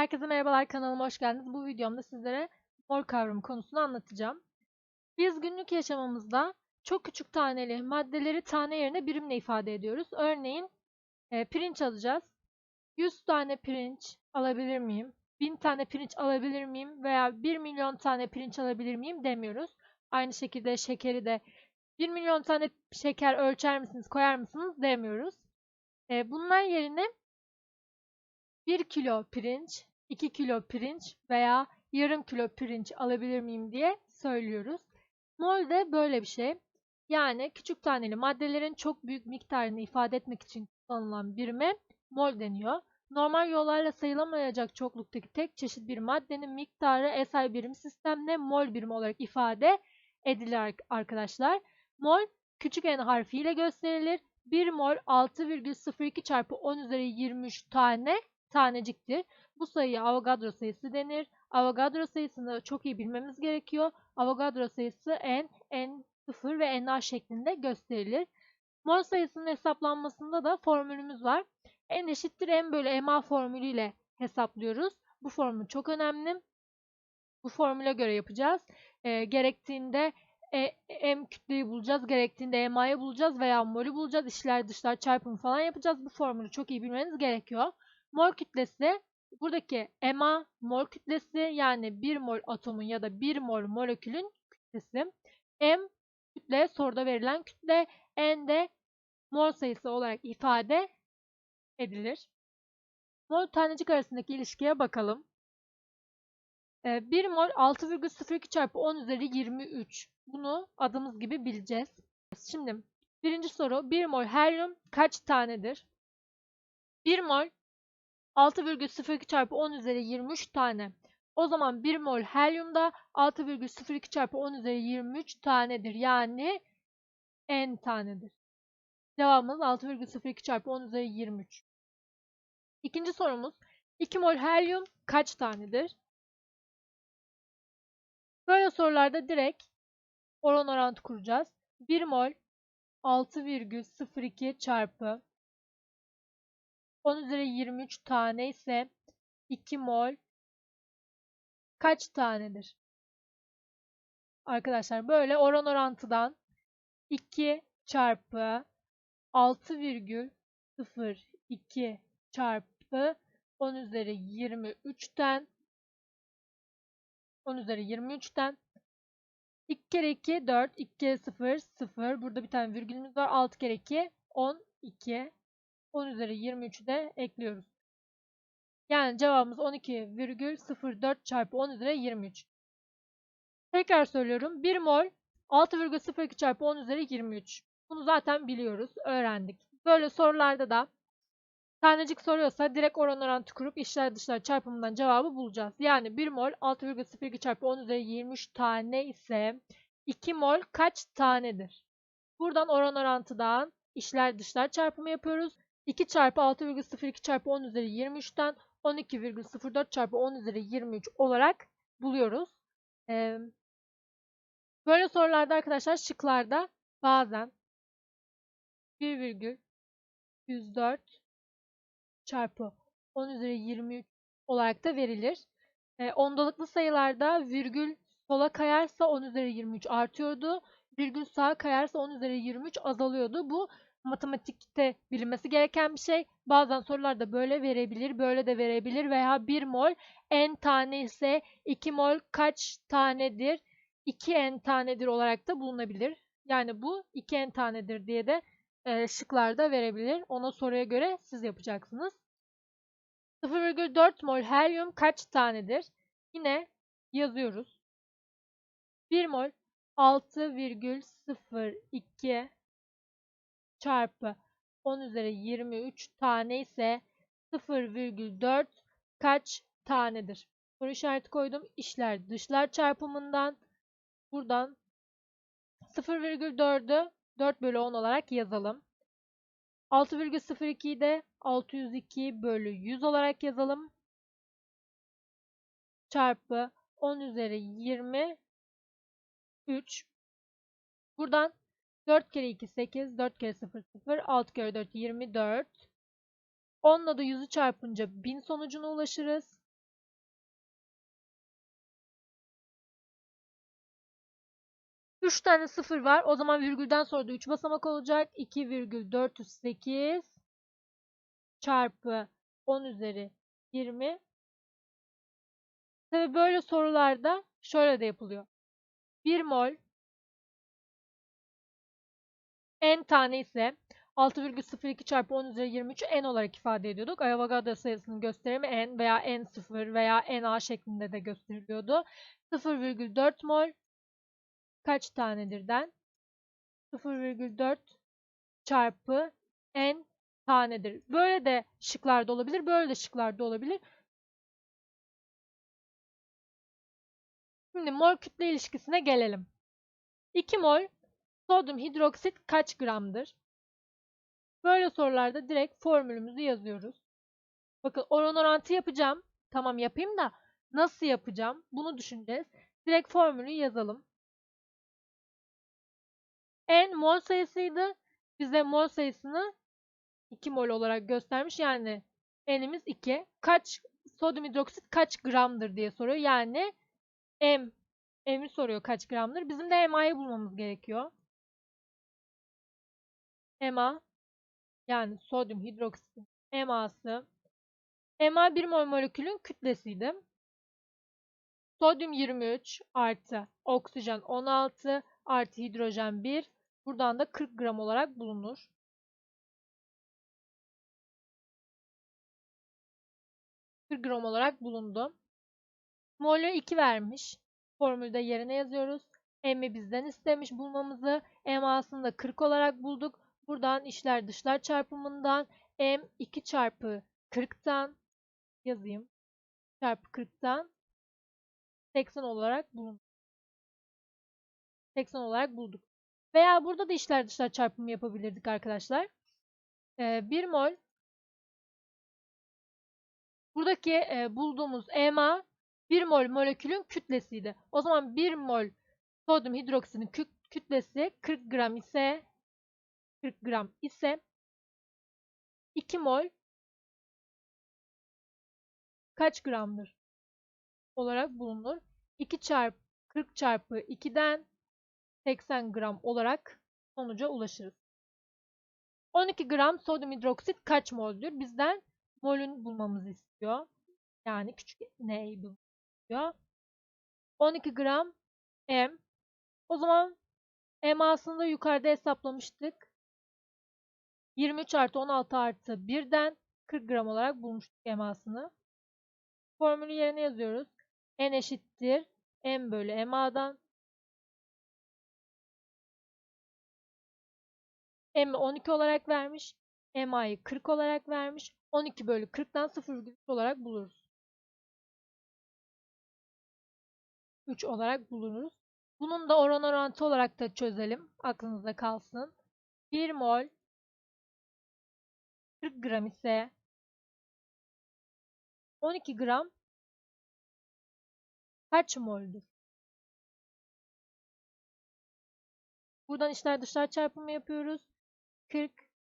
Herkese merhabalar kanalıma hoş geldiniz. Bu videomda sizlere mol kavramı konusunu anlatacağım. Biz günlük yaşamımızda çok küçük taneli maddeleri tane yerine birimle ifade ediyoruz. Örneğin e, pirinç alacağız. 100 tane pirinç alabilir miyim? 1000 tane pirinç alabilir miyim? Veya 1 milyon tane pirinç alabilir miyim demiyoruz. Aynı şekilde şekeri de 1 milyon tane şeker ölçer misiniz, koyar mısınız demiyoruz. E, bunlar yerine 1 kilo pirinç, 2 kilo pirinç veya yarım kilo pirinç alabilir miyim diye söylüyoruz. Mol de böyle bir şey. Yani küçük taneli maddelerin çok büyük miktarını ifade etmek için kullanılan birime mol deniyor. Normal yollarla sayılamayacak çokluktaki tek çeşit bir maddenin miktarı SI birim sistemle mol birimi olarak ifade edilir arkadaşlar. Mol küçük n harfiyle gösterilir. 1 mol 6,02 çarpı 10 üzeri 23 tane taneciktir. Bu sayıya Avogadro sayısı denir. Avogadro sayısını çok iyi bilmemiz gerekiyor. Avogadro sayısı n, n0 ve na şeklinde gösterilir. Mol sayısının hesaplanmasında da formülümüz var. n eşittir m bölü ma formülüyle hesaplıyoruz. Bu formül çok önemli. Bu formüle göre yapacağız. E, gerektiğinde e, m kütleyi bulacağız, gerektiğinde ema'yı bulacağız veya molü bulacağız. İşler dışlar çarpımı falan yapacağız. Bu formülü çok iyi bilmeniz gerekiyor. Mol kütlesi buradaki MA mol kütlesi yani 1 mol atomun ya da 1 mol molekülün kütlesi. M kütle soruda verilen kütle. N de mol sayısı olarak ifade edilir. Mol tanecik arasındaki ilişkiye bakalım. 1 mol 6,02 çarpı 10 üzeri 23. Bunu adımız gibi bileceğiz. Şimdi birinci soru 1 mol helyum kaç tanedir? 1 mol 6,02 çarpı 10 üzeri 23 tane. O zaman 1 mol helyumda 6,02 çarpı 10 üzeri 23 tanedir. Yani n tanedir. Cevabımız 6,02 çarpı 10 üzeri 23. İkinci sorumuz 2 mol helyum kaç tanedir? Böyle sorularda direkt oran orantı kuracağız. 1 mol 6,02 çarpı 10 üzeri 23 tane ise 2 mol kaç tanedir? Arkadaşlar böyle oran orantıdan 2 çarpı 6,02 çarpı 10 üzeri 23'ten 10 üzeri 23'ten 2 kere 2 4 2 kere 0 0 burada bir tane virgülümüz var. 6 kere 2 12 10 üzeri 23'ü de ekliyoruz. Yani cevabımız 12,04 çarpı 10 üzeri 23. Tekrar söylüyorum. 1 mol 6,02 çarpı 10 üzeri 23. Bunu zaten biliyoruz, öğrendik. Böyle sorularda da tanecik soruyorsa direkt oran orantı kurup içler dışlar çarpımından cevabı bulacağız. Yani 1 mol 6,02 çarpı 10 üzeri 23 tane ise 2 mol kaç tanedir? Buradan oran orantıdan içler dışlar çarpımı yapıyoruz. 2 çarpı 6,02 çarpı 10 üzeri 23'ten 12,04 çarpı 10 üzeri 23 olarak buluyoruz. Böyle sorularda arkadaşlar şıklarda bazen 1,104 çarpı 10 üzeri 23 olarak da verilir. E, ondalıklı sayılarda virgül sola kayarsa 10 üzeri 23 artıyordu. Virgül sağa kayarsa 10 üzeri 23 azalıyordu. Bu matematikte bilinmesi gereken bir şey. Bazen sorularda böyle verebilir, böyle de verebilir veya 1 mol n tane ise 2 mol kaç tanedir? 2n tanedir olarak da bulunabilir. Yani bu 2n tanedir diye de e, şıklarda verebilir. Ona soruya göre siz yapacaksınız. 0,4 mol helyum kaç tanedir? Yine yazıyoruz. 1 mol 6,02 çarpı 10 üzeri 23 tane ise 0,4 kaç tanedir? Soru işareti koydum. İşler dışlar çarpımından buradan 0,4'ü 4 bölü 10 olarak yazalım. 6,02'yi de 602 bölü 100 olarak yazalım. Çarpı 10 üzeri 23. Buradan 4 kere 2 8, 4 kere 0 0, 6 kere 4 24. 10 ile de 100'ü çarpınca 1000 sonucuna ulaşırız. Üç tane sıfır var. O zaman virgülden sonra da 3 basamak olacak. 2,408 çarpı 10 üzeri 20. Tabi böyle sorularda şöyle de yapılıyor. 1 mol n tane ise 6,02 çarpı 10 üzeri 23'ü n olarak ifade ediyorduk. Avogadro sayısının gösterimi n veya n0 veya na şeklinde de gösteriliyordu. 0,4 mol kaç tanedir den? 0,4 çarpı n tanedir. Böyle de şıklarda olabilir, böyle de şıklarda olabilir. Şimdi mol kütle ilişkisine gelelim. 2 mol sodyum hidroksit kaç gramdır? Böyle sorularda direkt formülümüzü yazıyoruz. Bakın oran orantı yapacağım. Tamam yapayım da nasıl yapacağım? Bunu düşüneceğiz. Direkt formülü yazalım. N mol sayısıydı. Bize mol sayısını 2 mol olarak göstermiş. Yani N'imiz 2. Kaç sodyum hidroksit kaç gramdır diye soruyor. Yani M M'i soruyor kaç gramdır. Bizim de MA'yı bulmamız gerekiyor. MA yani sodyum hidroksitin MA'sı MA bir mol molekülün kütlesiydi. Sodyum 23 artı oksijen 16 artı hidrojen 1 buradan da 40 gram olarak bulunur. gram olarak bulundu. Mol'ü 2 vermiş. Formülde yerine yazıyoruz. M'i bizden istemiş bulmamızı. MA'sını da 40 olarak bulduk. Buradan işler dışlar çarpımından M 2 çarpı 40'tan yazayım. Çarpı 40'tan 80 olarak bulun. 80 olarak bulduk. Veya burada da işler dışlar çarpımı yapabilirdik arkadaşlar. Ee, 1 mol buradaki e, bulduğumuz EMA 1 mol molekülün kütlesiydi. O zaman 1 mol sodyum hidroksinin kü kütlesi 40 gram ise 40 gram ise 2 mol kaç gramdır olarak bulunur? 2 çarpı 40 çarpı 2'den 80 gram olarak sonuca ulaşırız. 12 gram sodyum hidroksit kaç moldür? Bizden molün bulmamızı istiyor. Yani küçük n'yi bulmuyor. 12 gram M. O zaman M aslında yukarıda hesaplamıştık. 23 artı 16 artı 1'den 40 gram olarak bulmuştuk emasını. Formülü yerine yazıyoruz. N eşittir M bölü MA'dan M'i 12 olarak vermiş. MA'yı 40 olarak vermiş. 12 bölü 40'tan 0,3 olarak buluruz. 3 olarak buluruz. Bunun da oran orantı olarak da çözelim. Aklınızda kalsın. 1 mol 40 gram ise 12 gram kaç mol'dür? Buradan içler dışlar çarpımı yapıyoruz. 40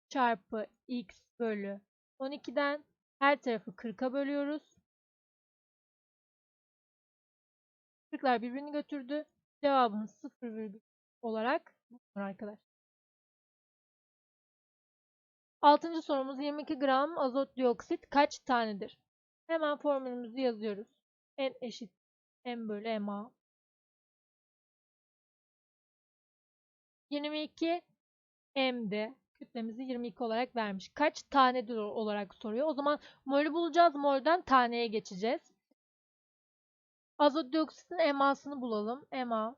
çarpı x bölü 12'den her tarafı 40'a bölüyoruz. 40'lar birbirini götürdü. Cevabımız 0, olarak bulunur arkadaşlar. Altıncı sorumuz 22 gram azot dioksit kaç tanedir? Hemen formülümüzü yazıyoruz. N eşit M bölü MA. 22 M'de kütlemizi 22 olarak vermiş. Kaç tanedir olarak soruyor. O zaman molü bulacağız. Molden taneye geçeceğiz. Azot dioksitin MA'sını bulalım. MA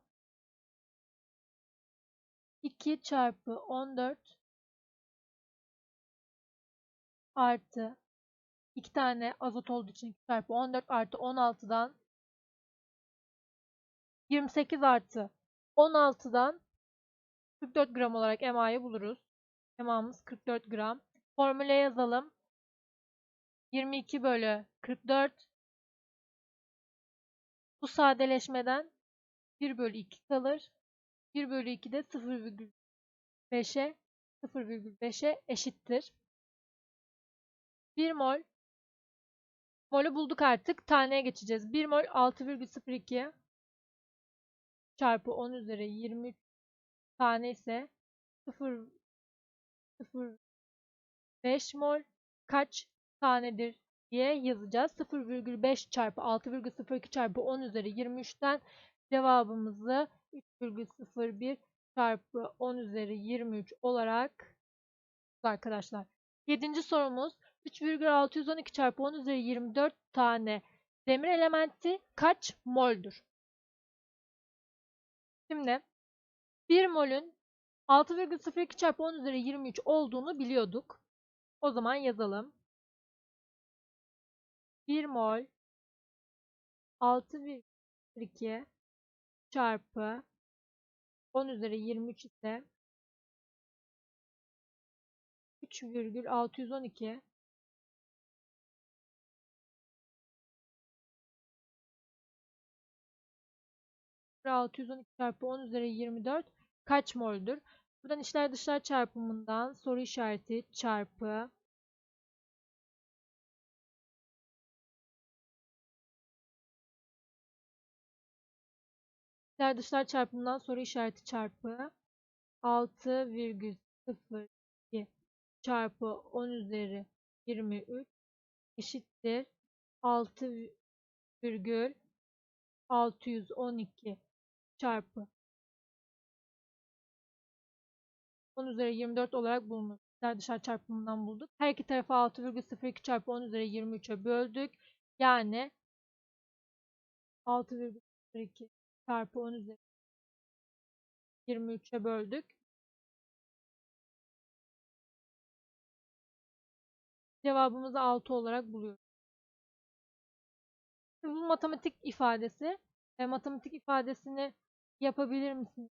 2 çarpı 14 artı 2 tane azot olduğu için 2 çarpı 14 artı 16'dan 28 artı 16'dan 44 gram olarak MA'yı buluruz. MA'mız 44 gram. Formüle yazalım. 22 bölü 44 bu sadeleşmeden 1 bölü 2 kalır. 1 bölü 2 de 0,5'e 0,5'e eşittir. 1 mol molü bulduk artık. Taneye geçeceğiz. 1 mol 6,02 çarpı 10 üzeri 23 tane ise 0 0,5 mol kaç tanedir diye yazacağız. 0,5 çarpı 6,02 çarpı 10 üzeri 23'ten cevabımızı 3,01 çarpı 10 üzeri 23 olarak arkadaşlar. 7. sorumuz 3,612 çarpı 10 üzeri 24 tane demir elementi kaç mol'dür? Şimdi 1 mol'ün 6,02 çarpı 10 üzeri 23 olduğunu biliyorduk. O zaman yazalım. 1 mol 6,2 çarpı 10 üzeri 23 ise 3,612 612 çarpı 10 üzeri 24 kaç mol'dür? Buradan içler dışlar çarpımından soru işareti çarpı içler dışlar çarpımından soru işareti çarpı 6,02 çarpı 10 üzeri 23 eşittir 6,612 çarpı 10 üzeri 24 olarak bulunur. İçler dışarı çarpımından bulduk. Her iki tarafı 6,02 çarpı 10 üzeri 23'e böldük. Yani 6,02 çarpı 10 üzeri 23'e böldük. Cevabımızı 6 olarak buluyoruz. Bu matematik ifadesi. E, matematik ifadesini yapabilir misiniz?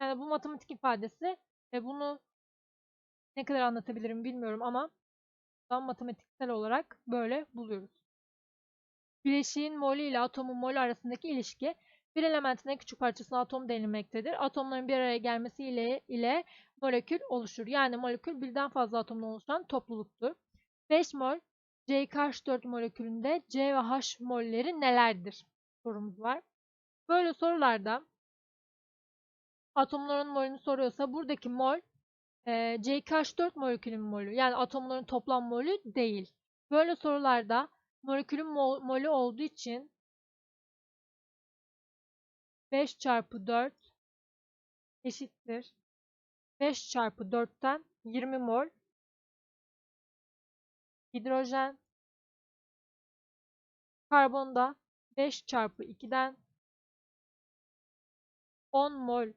Yani bu matematik ifadesi ve bunu ne kadar anlatabilirim bilmiyorum ama matematiksel olarak böyle buluyoruz. Bileşiğin molü ile atomun molü arasındaki ilişki bir elementin en küçük parçasına atom denilmektedir. Atomların bir araya gelmesi ile, ile molekül oluşur. Yani molekül birden fazla atomdan oluşan topluluktur. 5 mol CH4 molekülünde C ve H molleri nelerdir? Sorumuz var. Böyle sorularda atomların molünü soruyorsa buradaki mol e, CH4 molekülün molü. Yani atomların toplam molü değil. Böyle sorularda molekülün mol, molü olduğu için 5 çarpı 4 eşittir. 5 çarpı 4'ten 20 mol hidrojen karbonda 5 çarpı 2'den 10 mol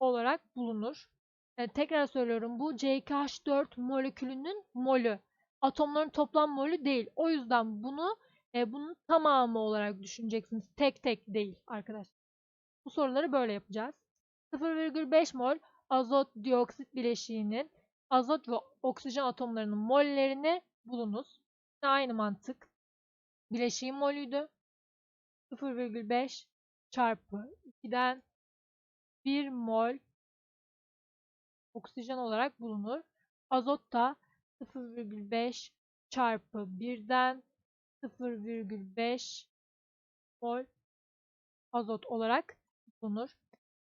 olarak bulunur. E, tekrar söylüyorum bu CH4 molekülünün molü. Atomların toplam molü değil. O yüzden bunu e, bunun tamamı olarak düşüneceksiniz. Tek tek değil arkadaşlar. Bu soruları böyle yapacağız. 0,5 mol azot dioksit bileşiğinin azot ve oksijen atomlarının mollerini bulunuz. Aynı mantık. Bileşiğin molüydü. 0,5 çarpı 2'den 1 mol oksijen olarak bulunur. Azot da 0,5 çarpı 1'den 0,5 mol azot olarak bulunur.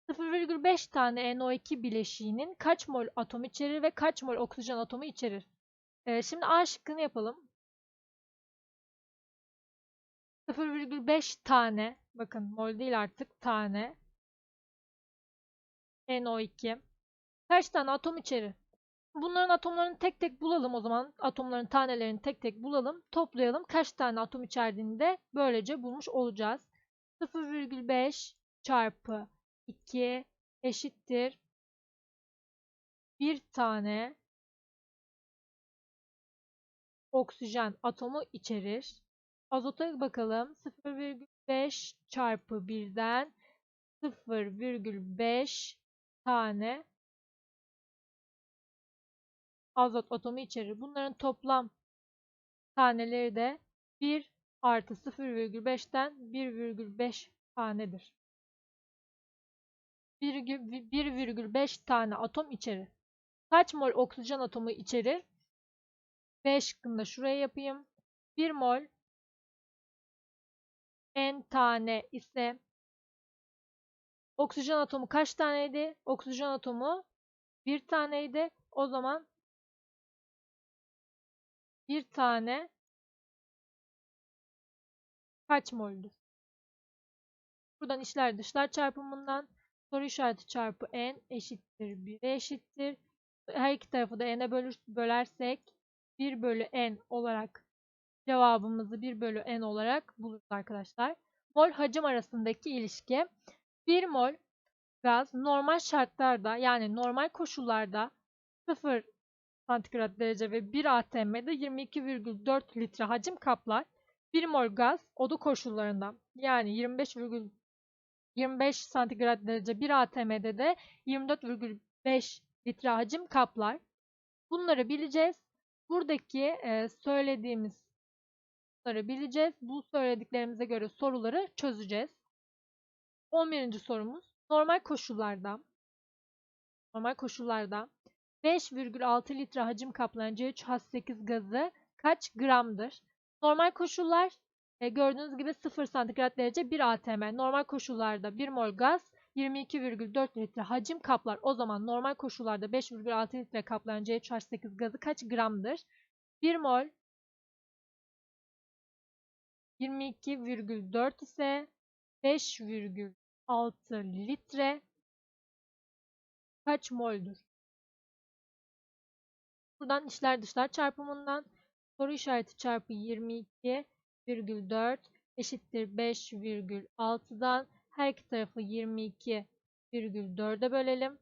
0,5 tane NO2 bileşiğinin kaç mol atom içerir ve kaç mol oksijen atomu içerir? Ee, şimdi A şıkkını yapalım. 0,5 tane bakın mol değil artık tane NO2 kaç tane atom içerir? Bunların atomlarını tek tek bulalım o zaman. Atomların tanelerini tek tek bulalım. Toplayalım. Kaç tane atom içerdiğini de böylece bulmuş olacağız. 0,5 çarpı 2 eşittir. Bir tane oksijen atomu içerir. Azota bakalım. 0,5 çarpı 1'den 0,5 tane azot atomu içerir. Bunların toplam taneleri de 1 artı 0,5'ten 1,5 tanedir. 1,5 tane atom içerir. Kaç mol oksijen atomu içerir? B şıkkında şuraya yapayım. 1 mol n tane ise Oksijen atomu kaç taneydi? Oksijen atomu bir taneydi. O zaman bir tane kaç moldür? Buradan içler dışlar çarpımından soru işareti çarpı n eşittir 1'e eşittir. Her iki tarafı da n'e bölersek 1 bölü n olarak cevabımızı 1 bölü n olarak buluruz arkadaşlar. Mol hacim arasındaki ilişki 1 mol gaz normal şartlarda yani normal koşullarda 0 santigrat derece ve 1 atm'de 22,4 litre hacim kaplar. 1 mol gaz oda koşullarında yani 25,25 25 santigrat derece 1 atm'de de 24,5 litre hacim kaplar. Bunları bileceğiz. Buradaki e, söylediğimiz bunları bileceğiz. Bu söylediklerimize göre soruları çözeceğiz. 11. sorumuz. Normal koşullarda normal koşullarda 5,6 litre hacim kaplayan C3H8 gazı kaç gramdır? Normal koşullar e, gördüğünüz gibi 0 santigrat derece 1 atm. Normal koşullarda 1 mol gaz 22,4 litre hacim kaplar. O zaman normal koşullarda 5,6 litre kaplayan C3H8 gazı kaç gramdır? 1 mol 22,4 ise 5,6 litre kaç moldür? Buradan içler dışlar çarpımından soru işareti çarpı 22,4 eşittir 5,6'dan her iki tarafı 22,4'e bölelim.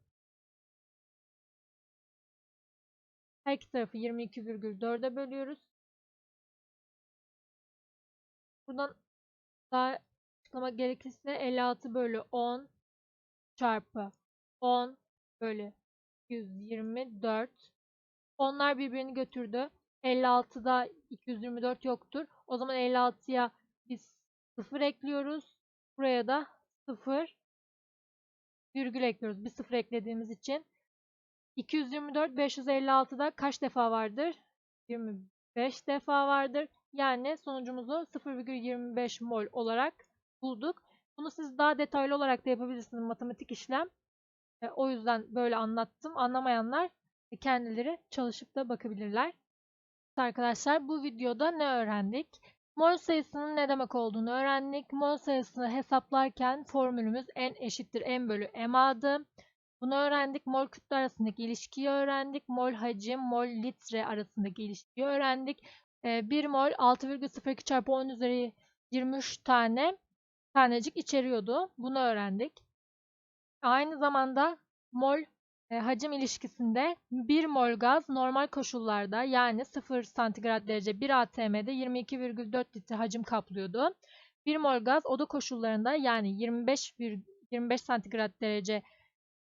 Her iki tarafı 22,4'e bölüyoruz. Buradan daha açıklama gerekirse 56 bölü 10 çarpı 10 bölü 124. Onlar birbirini götürdü. 56'da 224 yoktur. O zaman 56'ya biz 0 ekliyoruz. Buraya da 0 virgül ekliyoruz. Bir 0 eklediğimiz için. 224 556'da kaç defa vardır? 25 defa vardır. Yani sonucumuzu 0,25 mol olarak bulduk. Bunu siz daha detaylı olarak da yapabilirsiniz matematik işlem. E, o yüzden böyle anlattım. Anlamayanlar kendileri çalışıp da bakabilirler. Arkadaşlar bu videoda ne öğrendik? Mol sayısının ne demek olduğunu öğrendik. Mol sayısını hesaplarken formülümüz n eşittir n bölü ma'dı. Bunu öğrendik. Mol kütle arasındaki ilişkiyi öğrendik. Mol hacim, mol litre arasındaki ilişkiyi öğrendik. 1 ee, mol 6,02 çarpı 10 üzeri 23 tane tanecik içeriyordu. Bunu öğrendik. Aynı zamanda mol e, hacim ilişkisinde 1 mol gaz normal koşullarda yani 0 santigrat derece 1 atm'de 22,4 litre hacim kaplıyordu. 1 mol gaz oda koşullarında yani 25 25 santigrat derece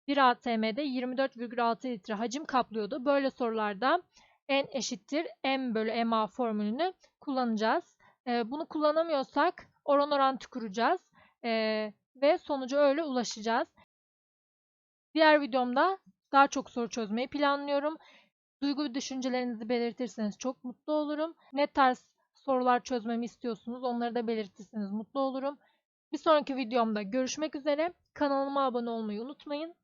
1 atm'de 24,6 litre hacim kaplıyordu. Böyle sorularda n eşittir m bölü ma formülünü kullanacağız. E, bunu kullanamıyorsak oran orantı kuracağız e, ve sonuca öyle ulaşacağız. Diğer videomda daha çok soru çözmeyi planlıyorum. Duygu ve düşüncelerinizi belirtirseniz çok mutlu olurum. Ne tarz sorular çözmemi istiyorsunuz onları da belirtirseniz mutlu olurum. Bir sonraki videomda görüşmek üzere. Kanalıma abone olmayı unutmayın.